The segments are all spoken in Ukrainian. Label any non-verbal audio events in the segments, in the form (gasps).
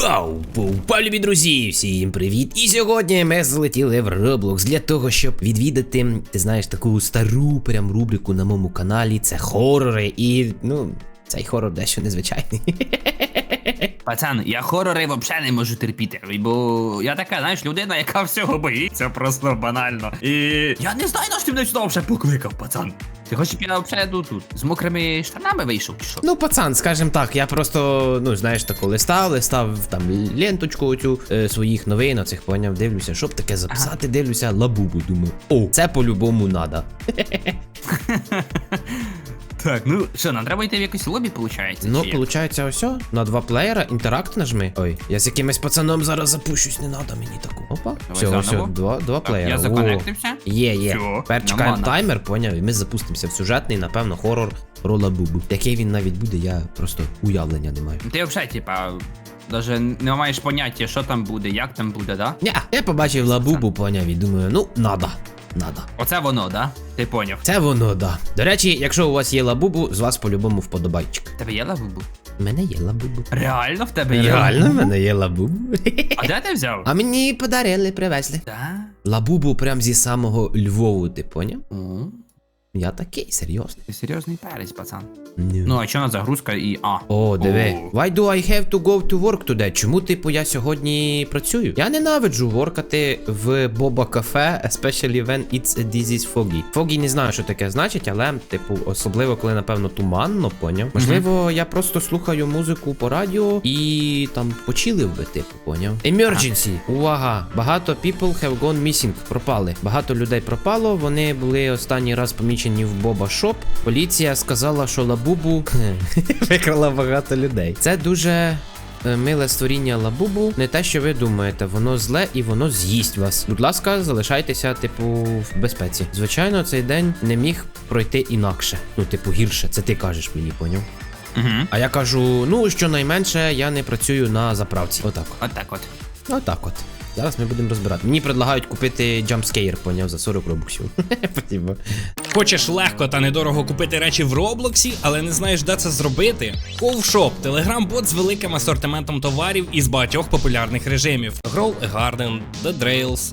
Пау! Пау, любі друзі! Всім привіт! І сьогодні ми залетіли в Roblox для того, щоб відвідати, ти знаєш, таку стару прям рубрику на моєму каналі. Це хорори. І, ну, цей хорор дещо незвичайний. (laughs) Пацан, я хорори взагалі не можу терпіти, бо я така, знаєш, людина, яка всього боїться просто банально. І я не знаю, на що ти мене сюди вже покликав, пацан. Ти хочеш, щоб я тут, тут з мокрими штанами вийшов, чи що? Ну, пацан, скажем так, я просто, ну, знаєш, тако листав, листав там ленточку оцю е, своїх новин, оцих поняв, дивлюся, щоб таке записати, дивлюся, лабубу, думаю, о, це по-любому надо. (laughs) Так, ну що, нам треба йти в якийсь лобі, виходить? Ну, получається, ось на два плеєра, інтеракт нажми. Ой, я з якимось пацаном зараз запущусь, не надо мені таку. Опа. Все, все, два, два плеєра. я законектився. Є, є. Тепер чекаємо таймер, поняв, і ми запустимося в сюжетний, напевно, хорор Рола Бубу. Який він навіть буде, я просто уявлення не маю. Ти взагалі, типа, даже не маєш поняття, що там буде, як там буде, да? Ня, я побачив лабубу, поняв, і думаю, ну, надо. Надо. Оце воно, да? Ти поняв. Це воно, да. До речі, якщо у вас є лабубу, з вас по-любому вподобайчик. Тебе є лабубу? У мене є лабубу. Реально в тебе є? Реально, в мене є лабубу. А де ти взяв? А мені подарили, привезли. Да? Лабубу прям зі самого Львову, ти поняв? О, Я такий, серйозний. ти серйозний перець, пацан. Ну. Ну, а що на загрузка і А? О, диви. Why do I have to go to work today? Чому, типу, я сьогодні працюю? Я ненавиджу воркати в Боба кафе, especially when it's a disease foggy. Foggy не знаю, що таке значить, але, типу, особливо, коли, напевно, туманно, поняв. Можливо, я просто слухаю музику по радіо і там почилив би, типу, поняв. Emergency. Увага! Багато people have gone missing. Пропали. Багато людей пропало. Вони були останній раз помічені в Боба Шоп. Поліція сказала, що Лабубу (laughs) викрала багато людей. Це дуже. е, Миле створіння лабубу, не те, що ви думаєте, воно зле і воно з'їсть вас. Будь ласка, залишайтеся, типу, в безпеці. Звичайно, цей день не міг пройти інакше. Ну, типу, гірше, це ти кажеш мені, поняв? Угу. А я кажу: ну, щонайменше я не працюю на заправці. Отак. От так от. Отак от. Зараз ми будемо розбирати. Мені предлагають купити джампскейр, поняв, за 40 робоксів. (laughs) Хочеш легко та недорого купити речі в Роблоксі, але не знаєш, де це зробити? Ковшоп телеграм-бот з великим асортиментом товарів із багатьох популярних режимів: Grow a Garden, The Drails,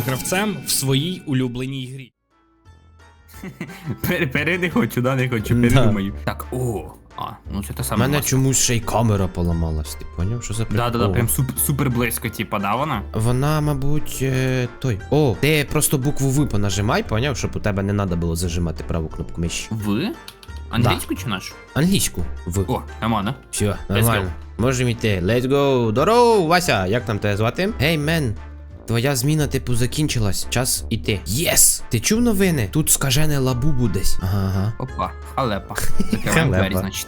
гравцем в своїй улюбленій грі. Пер, не хочу, да, не хочу, Да. передумаю. Так, о. А, ну це те У саме. мене маска. чомусь ще й камера поламалась, ти поняв? Що за Да, да, да, прям суп, супер близько, типа, да, вона? Вона, мабуть, е, той. О, ти просто букву В понажимай, поняв, щоб у тебе не треба було зажимати праву кнопку миші. Ви? Англійську чи нашу? Англійську. В. О, нормально. Все, нормально. Можемо йти. Let's go. Здорово, Вася, як там тебе звати? Гей, мен. Твоя зміна, типу, закінчилась. Час іти. Єс! Ти чув новини? Тут скажене лабубу десь. Ага, ага. Опа, халепа. (laughs) Закриваємо Халепа. двері, значить.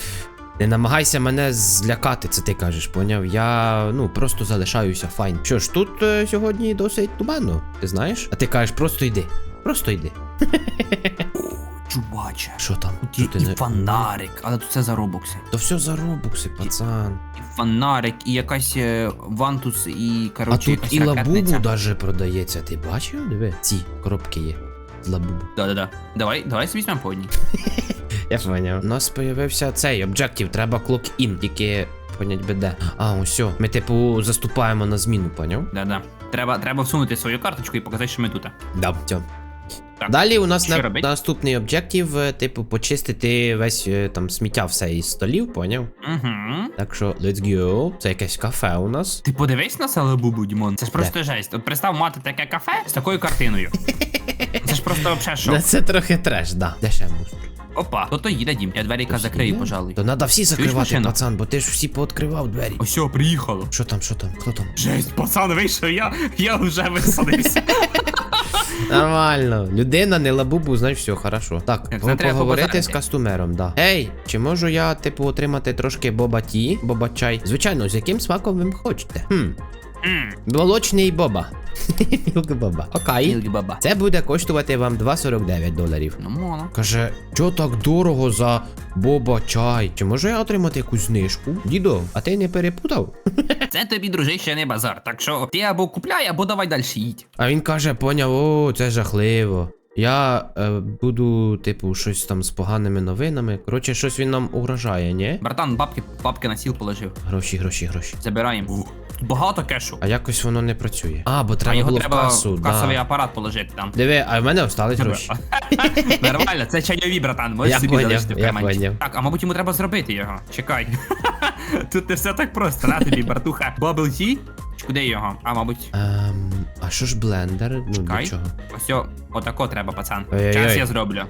Не намагайся мене злякати, це ти кажеш, поняв? Я ну просто залишаюся файн. Що ж, тут е, сьогодні досить туманно, ти знаєш? А ти кажеш, просто йди. Просто йди. (laughs) Чубаче. Що там? Тут Що є ти і не- фонарик, але тут це за робокси. То все за робукси, пацан. І фонарик, і якась е, вантус, і А коротше, тут якась і лабубу ракетниця. даже продається. Ти бачив? Диви, ці коробки є. З лабубу. Да-да-да. Давай, давай візьмемо по одній. (laughs) Я поняв. У нас появився цей об'єктив, треба клок-ін, тільки понять би де. А, ось. Ми, типу, заступаємо на зміну, поняв? Да-да. Треба, треба всунути свою карточку і показати, що ми тут. Да. Все. Так, Далі у нас що на, робить? наступний об'єктив, е, типу, почистити весь е, там сміття все із столів, поняв? Угу. Так що, let's go. Це якесь кафе у нас. Ти подивись на Салабубу, Дімон. Це ж просто жесть. От представ мати таке кафе з такою картиною. (laughs) Це ж просто взагалі Да, шок. це трохи треш, да. Де ще мусор? Опа, хто то їде, Дім. Я двері закрию, пожалуй. То треба всі закривати, машину? пацан, бо ти ж всі пооткривав двері. Ось, приїхало. Що там, що там? Хто там? Жесть, пацан, вийшов, я, я вже висадився. (laughs) Нормально. Людина не лабубу, значить все, хорошо. Так, Так, це треба поговорити з побазарити. кастомером, да. Ей, чи можу я, типу, отримати трошки боба ті, боба чай? Звичайно, з яким смаком ви хочете? Хм, Ммм, молочний боба. (laughs) Мілк баба. Окей. мілкі баба. Це буде коштувати вам 2,49 доларів. Ну, моно. Каже, чо так дорого за боба чай? Чи можу я отримати якусь знижку? Дідо, а ти не перепутав? (laughs) Це тобі, дружище, не базар. Так що ти або купляй, або давай далі їдь. А він каже, поняв, о, це жахливо. Я е, буду, типу, щось там з поганими новинами. Коротше, щось він нам угрожає, ні? Братан, бабки, бабки на сіл положив. Гроші, гроші, гроші. Забираємо. Багато кешу. А якось воно не працює. А, бо А треба його було треба в касу. в касовий да. апарат положити там. Диви, а в мене остались гроші. (laughs) Нормально, це чайові, братан. Можеш Я собі поняв, залишити в карманчик. Так, а мабуть йому треба зробити його. Чекай. (laughs) Тут не все так просто, на тобі, братуха. Tea? Чи Куди його? А, мабуть. Ем, а що ж блендер? Ну, для чого? Ось о, отако треба, пацан. Ой-ой-ой. Зараз я зроблю.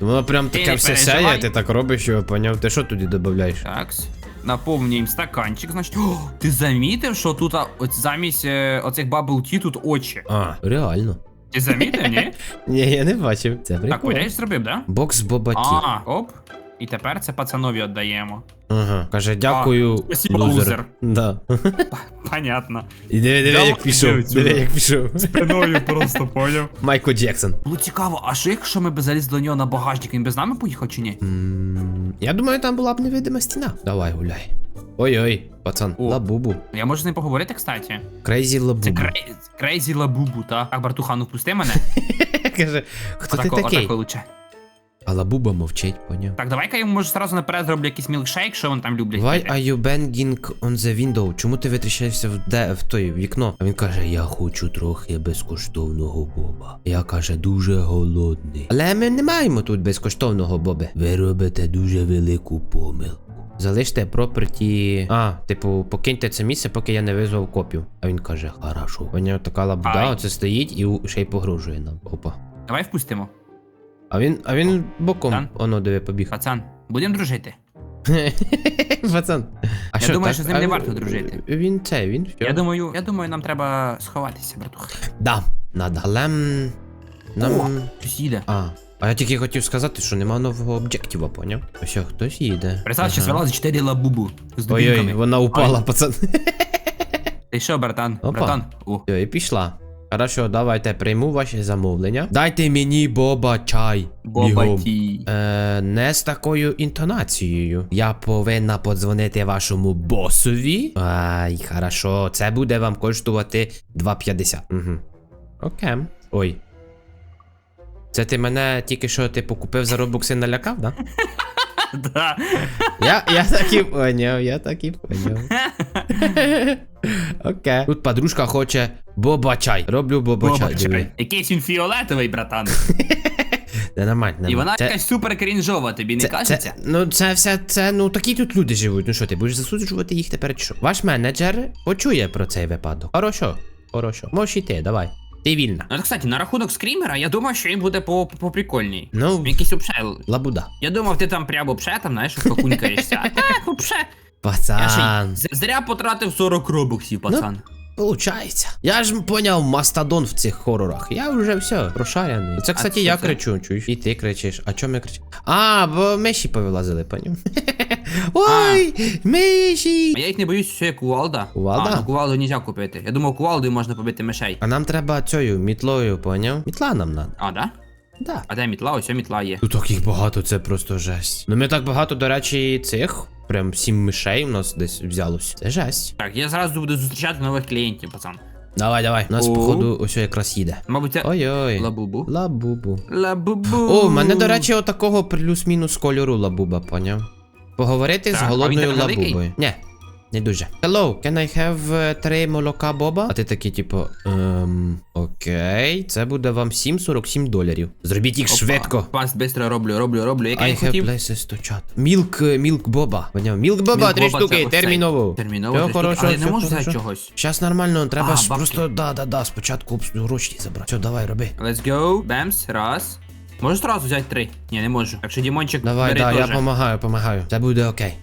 Воно прям Ти таке не все переживай. сяє, ти так робиш, що поняв. Ти що туди додаєш? Такс. Наповнюємо стаканчик, значить. О, ти замітив, що тут а, от замість е, оцих bubble tea тут очі. А, реально. Ти замітив, ні? (laughs) Ні, я не бачив. Це Так, прикольно. я зробив, да? Бокс Боба Ті. А, оп. І тепер це пацанові віддаємо. Ага. Каже, дякую, спасибо, лузер. Да. (laughs) Понятно. І диви, диви, як пішов. Диви, як пішов. Спиною (laughs) просто поняв. Майкл Джексон. Було цікаво, а що якщо ми б залізли до нього на багажник, він би з нами поїхав чи ні? Я думаю, там була б невидима стіна. Давай, гуляй. Ой-ой, пацан, О. лабубу. Я можу з ним поговорити, кстати. Крейзі Це лабубу. крей... крейзі лабубу, та? Так, братуха, ну впусти мене. (laughs) Каже, хто ти такий? лучше. А лабуба мовчить, поняв. Так, давай-ка я йому може сразу наперед зроблю якийсь мілкшейк, що вони там люблять. Why are you banging on the window? Чому ти витріщаєшся в де в той вікно? А він каже: Я хочу трохи безкоштовного боба. Я каже, дуже голодний. Але ми не маємо тут безкоштовного боби. Ви робите дуже велику помилку. Залиште проперті. А, типу, покиньте це місце, поки я не визвав копів. А він каже, хорошо. У нього така лабуда, оце стоїть і ще й погрожує нам. Опа. Давай впустимо. А він, а він боком, Дан? оно диви побіг. Пацан, будемо дружити. (laughs) Пацан. А Я думаю, так? що з ним не варто дружити. Він це, він все. Я думаю, я думаю, нам треба сховатися, братуха. Да, надо. Але м, нам. О, хтось їде. А. А я тільки хотів сказати, що нема нового об'єктива, поняв? Ось о, хтось їде. Представ, що Ага. вилазить 4 лабубу з Ой-ой, вона упала, пацан. (laughs) Ти що, братан? Опа. Братан? О. Все, і пішла. Хорошо, давайте прийму ваші замовлення. Дайте мені боба чай. Боба ті. Е, не з такою інтонацією. Я повинна подзвонити вашому босові. Ай, хорошо, це буде вам коштувати 2,50. Угу. Окей. Ой. Це ти мене тільки що типу купив за робокси налякав, да? (laughs) Да. Я, я так і поняв, я так і поняв. (laughs) (laughs) Окей. Тут подружка хоче боба чай. Роблю боба, Боба. Якийсь він фіолетовий, братан. (laughs) Не нормально, І вона Це- якась супер крінжова, тобі не Це, кажеться? це, ну це все, це, ну такі тут люди живуть. Ну що, ти будеш засуджувати їх тепер чи що? Ваш менеджер почує про цей випадок. Хорошо, хорошо. Можеш йти, давай. Ти вільна. Ну, кстати, на рахунок скрімера, я думав, що він буде по, по прикольній. Ну, якийсь обше. лабуда. Я думав, ти там прямо обше, там, знаєш, покунькаєшся. (laughs) А так, обше. Я Пацан. ще зря потратив 40 робоксів, пацан. Получається. Я ж поняв мастодон в цих хорорах. Я вже все, прошарений. Це, кстати, це я це? кричу, чуєш? І ти кричиш. А чому я кричу? А, бо миші повилазили, поняв? (laughs) Ой, миші! А я їх не боюсь, що є кувалда. Кувалда? А, ну кувалду нельзя купити. Я думав, кувалдою можна побити мишей. А нам треба цією мітлою, поняв? Мітла нам надо. А, да? Да. А де мітла? Ось мітла є. Тут таких багато, це просто жесть. Ну ми так багато, до речі, цих. Прям сім мишей у нас десь взялось. Це жесть. Так, я зразу буду зустрічати нових клієнтів, пацан. Давай, давай. У нас, О. походу, ось якраз їде. Мабуть, це Ой-ой. лабубу. Лабубу. Лабубу. О, в мене, до речі, отакого плюс-мінус кольору лабуба, поняв? Поговорити Так, з а він голодною великий? лабубою. Ні. Не дуже. Hello, can I have е, три молока Боба? А ти такий, типу, ем, окей, це буде вам 7,47 доларів. Зробіть їх швидко. Пас, быстро роблю, роблю, роблю. Як я I have хотів. places to chat. Мілк, мілк Боба. Поняв? Мілк Боба, Мілк три Боба, штуки, це оцей. терміново. Терміново, Все три штуки. хорошо, Але не можу взяти хорошо. чогось. Щас нормально, треба А, ж бабки. просто, да, да, да, спочатку обс- гроші забрати. Все, давай, роби. Let's go. Бемс, раз. Можу одразу взяти три? Ні, не можу. Так що Дімончик, Давай, бери да, я теж. помагаю, помагаю. Це буде окей.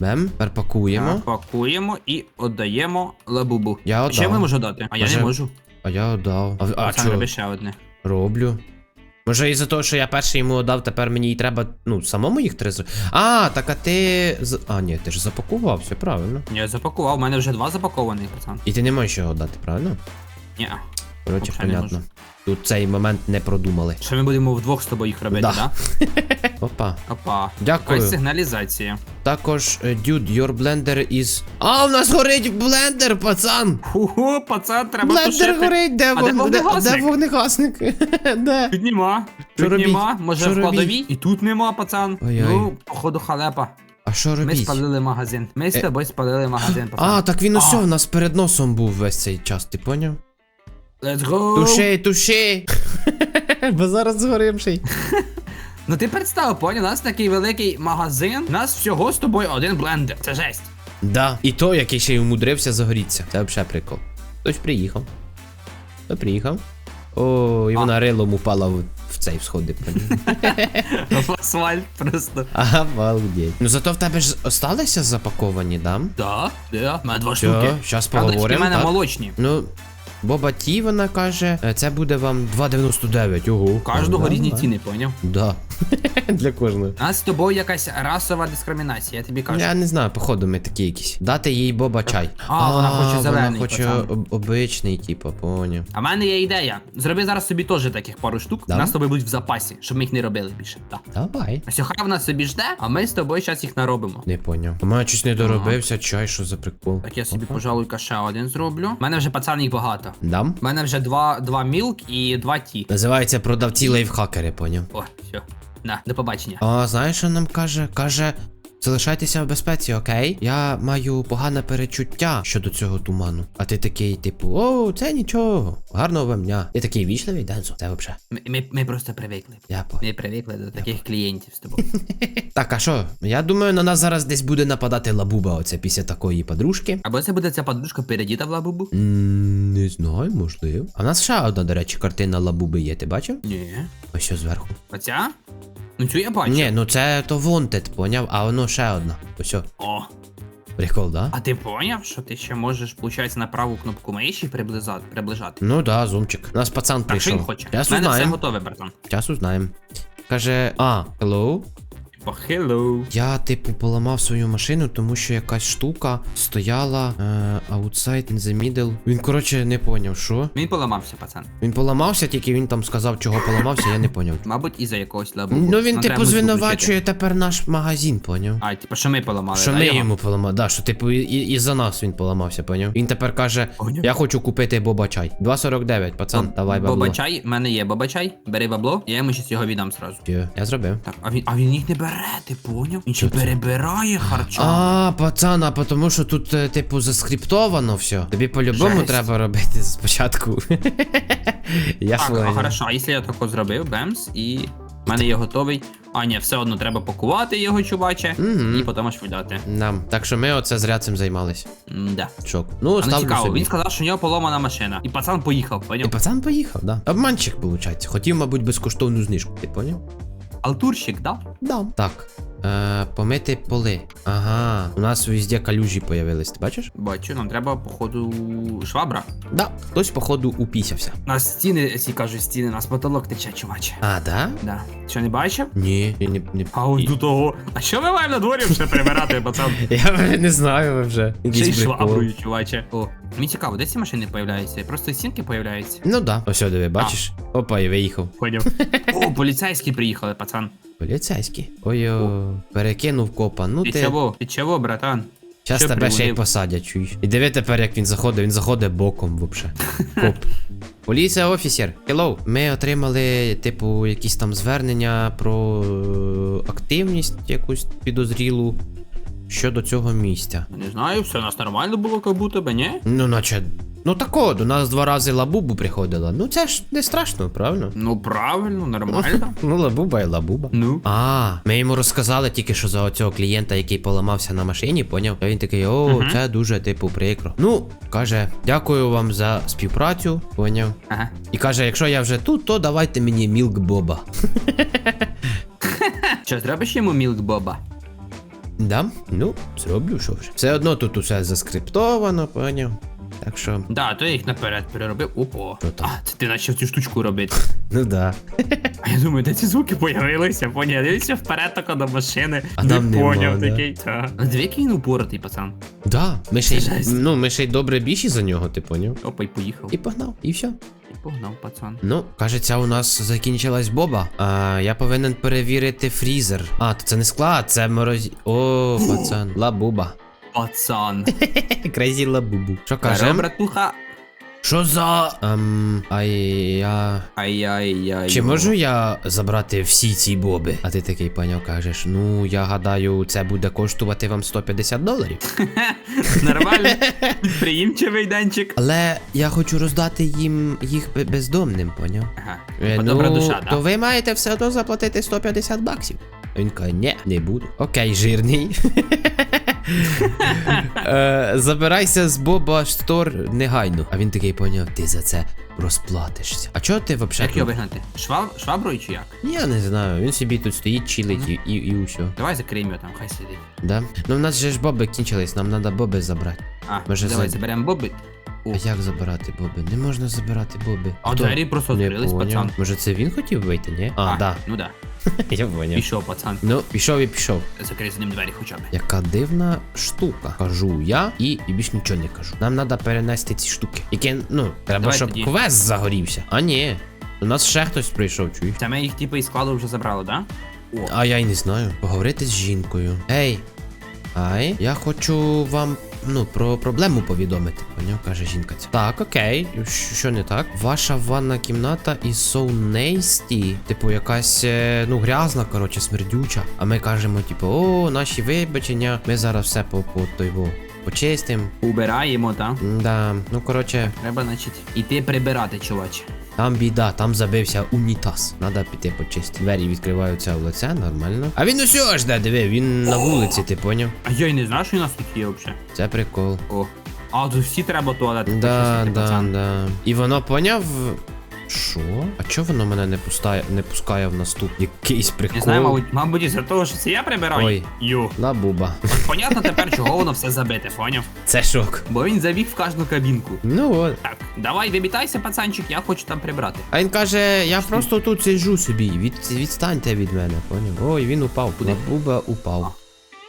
Бем, тепер пакуємо. Так, пакуємо і віддаємо лабубу. Я Ще отдав. ми можу дати? А я Може- не можу. А я отдав. А, а Пацан, чо? роби ще одне. Роблю. Може, із-за того, що я перший йому отдав, тепер мені і треба, ну, самому їх три з- А, так а ти. з- А, ні, ти ж запакував, все правильно. Я запакував, у мене вже два запакованих, пацан. І ти не можеш його отдати, правильно? Ні. Коротше, не понятно. Тут цей момент не продумали. Що ми будемо вдвох з тобою їх робити, Да. да? (laughs) Опа. Опа. Дякую. Якась сигналізація. Також, е, dude, your blender is... А, у нас горить блендер, пацан! Ху-ху, пацан, треба Блендер тушити. горить, де, А де вон- де, вогнегасник? де вогнегасник? (laughs) Де? Тут нема. Що Тут робіть? нема. Може Що в кладовій? І тут нема, пацан. Ой-ой. Ну, походу, халепа. А що Ми спалили магазин. Ми з Е. тобою спалили магазин, пацан. А, так він усе в нас перед носом був весь цей час, ти поняв? Let's go! Туши, туши! (laughs) Бо зараз згорим ще й. (laughs) Ну ти представ, поняв, у нас такий великий магазин, у нас всього з тобою один блендер. Це жесть. Да. І то, який ще й умудрився загоріться. Це взагалі прикол. Хтось приїхав. Хто приїхав? О, і А. рилом упала в, в цей всходи. (laughs) В асфальт просто. Ага, балдеть. Ну зато в тебе ж осталися запаковані, да? Да, да, у мене два штуки. щас в поговоримо. мене так? молочні. Ну, Боба Ті, вона каже, е, це буде вам 2,99. Ого. У кожного Да, різні ціни, поняв? Да. (laughs) Для кожного. У нас з тобою якась расова дискримінація, я тобі кажу. Я не знаю, походу ми такі якісь. Дати їй Боба чай. А, вона хоче зелений, Вона хоче пацан. об- обичний, типу, поняв. А в мене є ідея. Зроби зараз собі теж таких пару штук. Да? У нас з тобою будуть в запасі, щоб ми їх не робили більше. Так. Давай. Ось хай вона собі жде, а ми з тобою зараз їх наробимо. Не поняв. У мене щось не доробився, чай, що за прикол. Так я собі, Опа. пожалуй, ще один зроблю. У мене вже пацан їх багато. Дам? У мене вже два, два мілк і два ті. Називається продавці лайфхакери, поняв. О, все. На, до побачення. А знаєш, що нам каже? Каже. Залишайтеся в безпеці, окей? Я маю погане перечуття щодо цього туману. А ти такий, типу, о, це нічого. Гарного вам дня. Ти такий вічливий, Дензо. Це взагалі. Ми, ми, просто привикли. Я по. Ми привикли до таких клієнтів з тобою. (laughs) Так, а що? Я думаю, на нас зараз десь буде нападати лабуба, оце після такої подружки. Або це буде ця подружка передіта в лабубу? Не знаю, можливо. А в нас ще одна, до речі, картина лабуби є, ти бачив? Ні. Ось що зверху. Оця? Ну цю я бачу. Ні, ну це то Wanted, поняв, а воно ще одна. Ось. о. Прикол, да? А ти поняв, що ти ще можеш, виходить, на праву кнопку миші приблизати, приближати? Ну да, зумчик. У нас пацан Так що він хоче? Час У мене все готове, братан. Час узнаємо. Каже, а, hello. Типа, hello. Я, типу, поламав свою машину, тому що якась штука стояла е, outside in the middle. Він, коротше, не поняв, що. Він поламався, пацан. Він поламався, тільки він там сказав, чого поламався, я не поняв. (laughs) Мабуть, із-за якогось лабубу. Ну він, типу, звинувачує тепер наш магазин, поняв. А, типу, що ми поламали, Що ми йому поламали, да, що типу і, за нас він поламався, поняв? Він тепер каже. Я хочу купити боба чай. 2,49, пацан, давай бабло. Бобачай, в мене є бабачай, бери бабло, я йому щось його віддам сразу. Я зробив. Так, а він, а він їх не бере, ти поняв? Він ще Що це? перебирає харча. А, пацан, а тому що тут, е, типу, заскриптовано все. Тобі по-любому Жесть. треба робити спочатку. (laughs) Я Так, а понял. хорошо, а якщо я тако зробив, бемс, і в мене є готовий. А, ні, все одно треба пакувати його, чуваче, Мгм. і потім аж видати. Нам. Так що ми оце зря цим займались. Да. Шок. Ну, А ставлю цікаво, собі. він сказав, що у нього поломана машина. І пацан поїхав, І поняв? пацан поїхав, да. Обманщик, виходить. Хотів, мабуть, безкоштовну знижку, ти поняв? Алтурщик, да? Да. Так. Е, помити поли. Ага. У нас везде калюжі появились, ти бачиш? Бачу, нам треба, походу, швабра. Да. Хтось, походу, упісявся. У нас стіни, ці кажуть, стіни, нас потолок тече, чуваче. А, да? Да. Що не бачив? Ні, я не. не... А ось до того. А що ми маємо на дворі вже прибирати, пацан? (laughs) Я вже не знаю вже. Ще й Якийсь прикол. шваброю, чуваче. О, мені цікаво, де ці машини появляються? Просто стінки появляються. Ну да. Ось диви, бачиш? Опа, і виїхав. Поняв. (laughs) О, поліцейські приїхали, пацан. Поліцейський. Ой-о, перекинув копа. Ну Ти ти. чого? Ти чого, братан? Щас що тебе ще й приводив? посадять, чуєш. І диви тепер, як він заходить, він заходить боком вообще. (laughs) Коп. Поліція офісер, hello. Ми отримали, типу, якісь там звернення про е, активність якусь підозрілу щодо цього місця. Не знаю, все у нас нормально було, як будто би, ні? Ну, наче. Ну тако, до нас два рази лабубу приходила. Ну це ж не страшно, правильно? Ну правильно, нормально. (laughs) Ну, лабуба і лабуба. Ну. А, ми йому розказали тільки що за оцього клієнта, який поламався на машині, поняв? А він такий, о, Мгм. це дуже типу прикро. Ну, каже, дякую вам за співпрацю, поняв. Ага. І каже, якщо я вже тут, то давайте мені мілк боба. (laughs) Що, зробиш йому мілк боба? Да? Ну, зроблю, що вже. Все одно тут усе заскриптовано, поняв. Так що, Да, то я їх наперед переробив. Опа. А, це ти почав цю штучку робити. (laughs) ну да. А я думаю, де ці звуки появилися, поняв? Дивіться вперед тако до машини. А там нема, поняв да. такий. Та. А дві який він упоротий, пацан. Да, ми ще й, ну, ми ще й добре більші за нього, ти поняв? Опа, і поїхав. І погнав, і все. Погнав, пацан. Ну, кажеться, у нас закінчилась боба. А я повинен перевірити фрізер. А, то це не склад, це мороз. О, пацан. (gasps) Лабуба. Пацан. (laughs) Крейзі лабубу. Що кажем? братуха. Що за. Ем, а я. Ай-яй-яй. Чи можу я забрати всі ці боби? А ти такий поняв, кажеш, ну я гадаю, це буде коштувати вам 150 доларів. (laughs) Нормально. Підприємчивий денчик. Але я хочу роздати їм їх бе- бездомним, поняв? Ага. Е, Типа добра душа, то ви маєте все одно заплатити 150 баксів. Він каже, ні, не буду. Окей, жирний. (laughs) Е, Забирайся з Боба Штор негайно. А він такий поняв, ти за це розплатишся. А чого ти взагалі? Як його вигнати? Шваб... Шваброю чи як? Я не знаю, він собі тут стоїть, чилить і, і, і усьо. Давай закриємо його там, хай сидить. Да? Ну в нас же ж боби кінчились, нам треба боби забрати. А, Може, давай за- заберемо бобит. О. А як забирати боби? Не можна забирати боби. А Хто? двері просто Не відкрились, поняв. пацан. Може це він хотів вийти, ні? А, да. Ну да. (laughs) Я поняв. Пішов, пацан. Ну, пішов і пішов. Закрий за ним двері хоча б. Яка дивна штука. Кажу я і, і більш нічого не кажу. Нам треба перенести ці штуки. Які, ну, треба, Давай щоб тоді. квест загорівся. А ні. У нас ще хтось прийшов, чуєш? Це ми їх типу із складу вже забрали, да? О, А я й не знаю. Поговорити з жінкою. Ей. Ай, я хочу вам. Ну, про проблему повідомити, поняв, каже жінка. ця. Так, окей. Що не так? Ваша ванна кімната із so nasty. Типу, якась, е, ну, грязна, коротше, смердюча. А ми кажемо, типу, о, наші вибачення. Ми зараз все по, по той во почистим. убираємо, так? Да, ну коротше, Треба, значить, іти прибирати, чуваче. Там біда, там забився унітаз. Надо піти почистити. Двері відкриваються в лице, нормально. А він усього жде, диви, він на вулиці, ти поняв? А я й не знаю, що у нас тут є взагалі. Це прикол. О. А, тут всі треба туалет Да, да, да. І воно поняв. Що? А чого воно мене не пускає, не пускає в наступ? Якийсь прикол. Не знаю, мабуть, мабуть, із-за того, що це я прибираю. Ой. Ю. Лабуба. (laughs) Понятно тепер, чого воно все забите, поняв? Це шок. Бо він забіг в кожну кабінку. Ну от. Так, давай вибітайся, пацанчик, я хочу там прибрати. А він каже, я просто тут сиджу собі. Від, відстаньте від мене, поняв? Ой, він упав. Куди? Лабуба упав.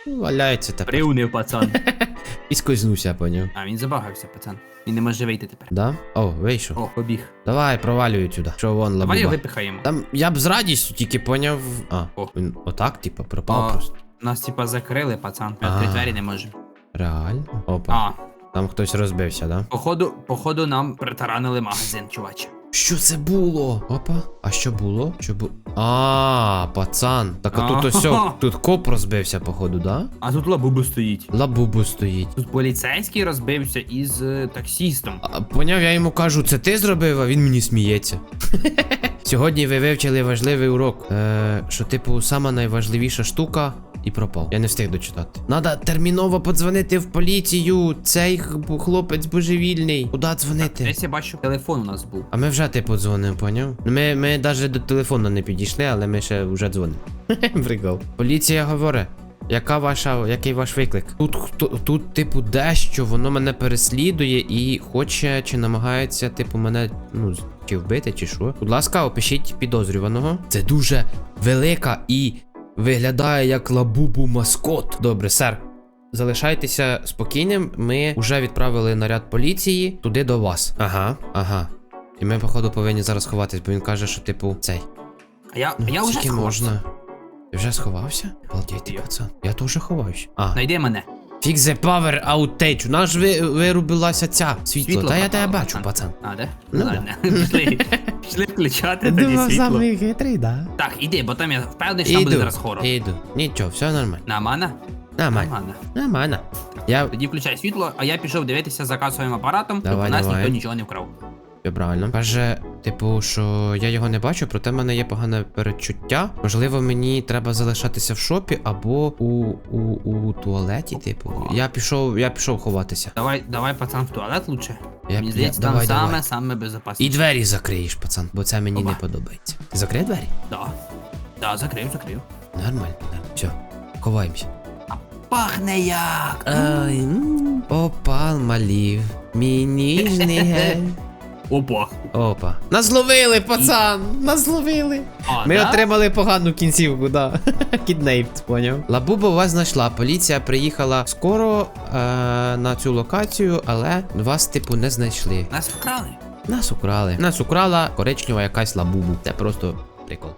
Ну, Валяється тепер. Приунив, пацан. (laughs) І скознувся, поняв. А він забагався, пацан. Він не може вийти тепер. Да? О, вийшов. О, побіг. Давай, провалюй сюди. Що вон Давай його випихаємо. Там я б з радістю тільки поняв. А, О. він отак, типа, пропав А. просто. Нас типа закрили, пацан. Ми А. відкрити двері не можемо. Реально? Опа. А, Там хтось розбився, да? походу, походу нам притаранили магазин, чуваче. Що це було? Опа. А що було? Що було? А, пацан. Так а тут ось тут коп розбився, походу, да? А тут лабубу стоїть. Лабубу стоїть. Тут поліцейський розбився із е, таксістом. А, поняв, я йому кажу, це ти зробив, а він мені сміється. (laughs) Сьогодні ви вивчили важливий урок. Е, що, типу, сама найважливіша штука. І пропав. Я не встиг дочитати. Надо терміново подзвонити в поліцію. Цей хлопець божевільний. Куди дзвонити? Десь я бачу, телефон у нас був. А ми вже типу дзвонимо, поняв? Ну, Ми, ми навіть до телефону не підійшли, але ми ще вже дзвонимо. (laughs) Прикол. Поліція говорить. Яка ваша, який ваш виклик? Тут хто тут, типу, дещо, воно мене переслідує і хоче чи намагається, типу, мене ну чи вбити, чи що. Будь ласка, опишіть підозрюваного. Це дуже велика і виглядає як лабубу маскот. Добре, сер. Залишайтеся спокійним. Ми вже відправили наряд поліції туди до вас. Ага, ага. І ми, походу, повинні зараз ховатись, бо він каже, що, типу, цей. А я, Ну, я вже сховався. можна. Ти вже сховався? Балдіть, ти пацан. Я теж ховаюсь. А. Найди мене. Fix the power outage. У нас ж ви, вирубилася ця світло. Світло Та я тебе бачу, пацан. А, де? Ну Ну ладно. (laughs) Пішли. Пішли включати тоді світло. хитрий, да. Так, іди, бо там я впевнений, що там буде зараз хорор. іду. Нічого, все нормально. На мана? Нормально. Нормально. Нормально. Я... Тоді включай світло, а я пішов дивитися за касовим апаратом, щоб Давай, у нас давай. ніхто нічого не вкрав. Правильно. Каже, типу, що я його не бачу, проте в мене є погане перечуття. Можливо, мені треба залишатися в шопі або у, у, у туалеті, типу. Я пішов, я пішов ховатися. Давай, давай, пацан, в туалет лучше. Я- Мені здається, там давай. саме, саме безпечніше. І двері закриєш, пацан, бо це мені Опа. не подобається. Ти закрив двері? Да. Да, закрив, закрив. Нормально, нормально. Все, ховаємося. Пахне як! Ай, м, Опал малів. Мій ніжний гель. (laughs) Опа. Опа. Нас зловили, пацан! Нас зловили. А, Ми да? отримали погану кінцівку, да. (laughs) Кіднейпт, поняв. Лабуба вас знайшла. Поліція приїхала скоро е, на цю локацію, але вас, типу, не знайшли. Нас вкрали. Нас украли. Нас украла коричнева якась лабубу. Це просто прикол.